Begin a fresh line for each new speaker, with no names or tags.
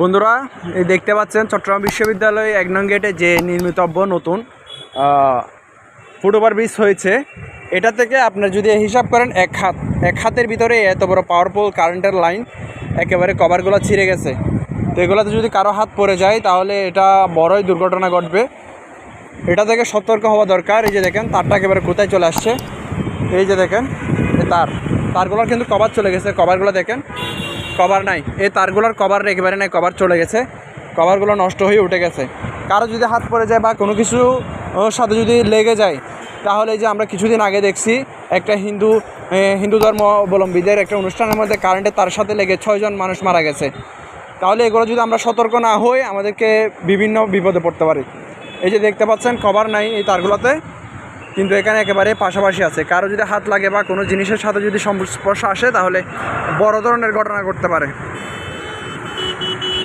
বন্ধুরা, এই দেখতে পাচ্ছেন চট্টগ্রাম বিশ্ববিদ্যালয়ে এক নং গেটে যে নির্মিতব্য নতুন ফুটওভার ব্রিজ হয়েছে। এটা থেকে আপনার যদি হিসাব করেন, এক হাত, এক হাতের ভিতরে এত বড় পাওয়ারফুল কারেন্টের লাইন একেবারে কভারগুলো ছিঁড়ে গেছে। তো এগুলোতে যদি কারও হাত পড়ে যায়, তাহলে এটা বড়ই দুর্ঘটনা ঘটবে। এটা থেকে সতর্ক হওয়া দরকার। এই যে দেখেন, তারটা একেবারে কোথায় চলে আসছে? এই যে দেখেন তার। তারগুলোর কিন্তু কভার চলে গেছে। কভারগুলো দেখেন। কভার নাই। এই তারগুলোর কভার একেবারে নাই, কভার চলে গেছে। কভারগুলো নষ্ট হয়ে উঠে গেছে। কারও যদি হাত পড়ে যায় বা কোনো কিছু সাথে যদি লেগে যায়, তাহলে যে আমরা কিছুদিন আগে দেখছি একটা হিন্দু হিন্দু ধর্ম অবলম্বীদের একটা অনুষ্ঠানের মধ্যে কারেন্টের তার সাথে লেগে ছয়জন মানুষ মারা গেছে। তাহলে এগুলো যদি আমরা সতর্ক না হই, আমাদেরকে বিভিন্ন বিপদে পড়তে পারি। এই যে দেখতে পাচ্ছেন, কভার নাই এই তারগুলোতে। কিন্তু এখানে একেবারে পাশাপাশি আছে। কারও যদি হাত লাগে বা কোনো জিনিসের সাথে যদি সংস্পর্শ আসে, তাহলে বড় ধরনের ঘটনা ঘটতে পারে।